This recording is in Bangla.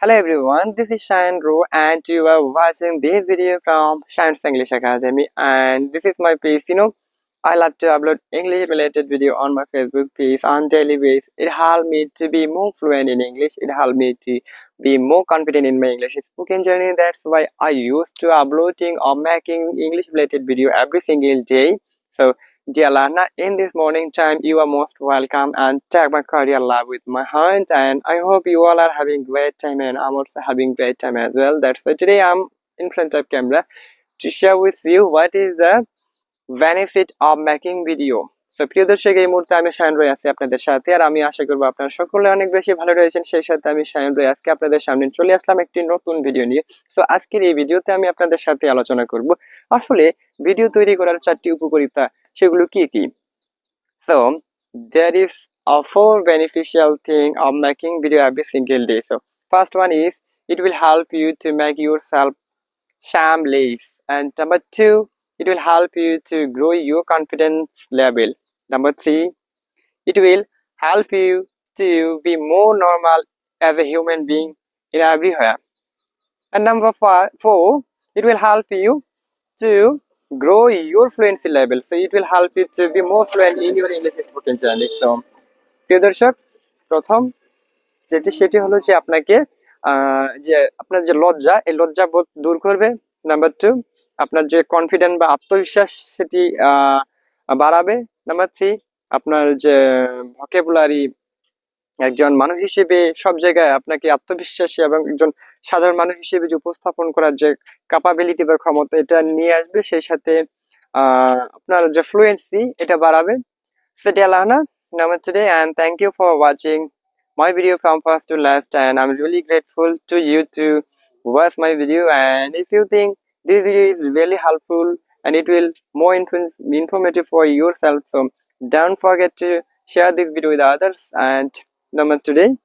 Hello everyone, this is Shine Ro and you are watching this video from Shine's English Academy and this is my page. You know, I love to upload English related video on my Facebook page on daily basis. It helped me to be more fluent in English. It helped me to be more confident in my English spoken journey. That's why I used to uploading or making English related video every single day. So Dear Lana, in this morning time, you are most welcome and take my career love with my hand. And I hope you all are having great time and I'm also having great time as well. That's why today I'm in front of camera to share with you what is the benefit of making video. তো প্রিয় দর্শক এই মুহূর্তে আমি শায়ন রয় আছি আপনাদের সাথে আর আমি আশা করব আপনারা সকলে অনেক বেশি ভালো রয়েছেন সেই সাথে আমি শায়ন রয় আজকে আপনাদের সামনে চলে আসলাম একটি নতুন ভিডিও নিয়ে তো আজকের এই ভিডিওতে আমি আপনাদের সাথে আলোচনা করব আসলে ভিডিও তৈরি করার চারটি উপকারিতা সেগুলো কি কি so there is a four beneficial thing of making video every single day so first one is it will help you to make yourself shameless and number two it will help you to grow your confidence level number three it will help you to be more normal as a human being in everywhere and number five, four it will help you to grow your fluency level. So, it will help you to be more fluent in your English spoken journey. So, প্রিয় দর্শক, প্রথম যেটি, সেটি হলো যে আপনাকে যে আপনার যে লজ্জা, এই লজ্জা বোধ দূর করবে নাম্বার টু আপনার যে কনফিডেন্ট বা আত্মবিশ্বাস, সেটি বাড়াবে নাম্বার থ্রি আপনার যে ভকেবুলারি একজন মানুষ হিসেবে সব জায়গায় আপনাকে আত্মবিশ্বাসী এবং একজন সাধারণ মানুষ হিসেবে যে উপস্থাপন করার যে ক্যাপাবিলিটি বা ক্ষমতা এটা নিয়ে আসবে, সেই সাথে আহ আপনার যে ফ্লুয়েন্সি এটা বাড়াবে। সেটি আল্লাহ namaste and thank you for watching my video come first to last and I am really grateful to you to watch my video and if you think this video is really helpful and it will more informative for yourself so don't forget to share this video with others and Now, today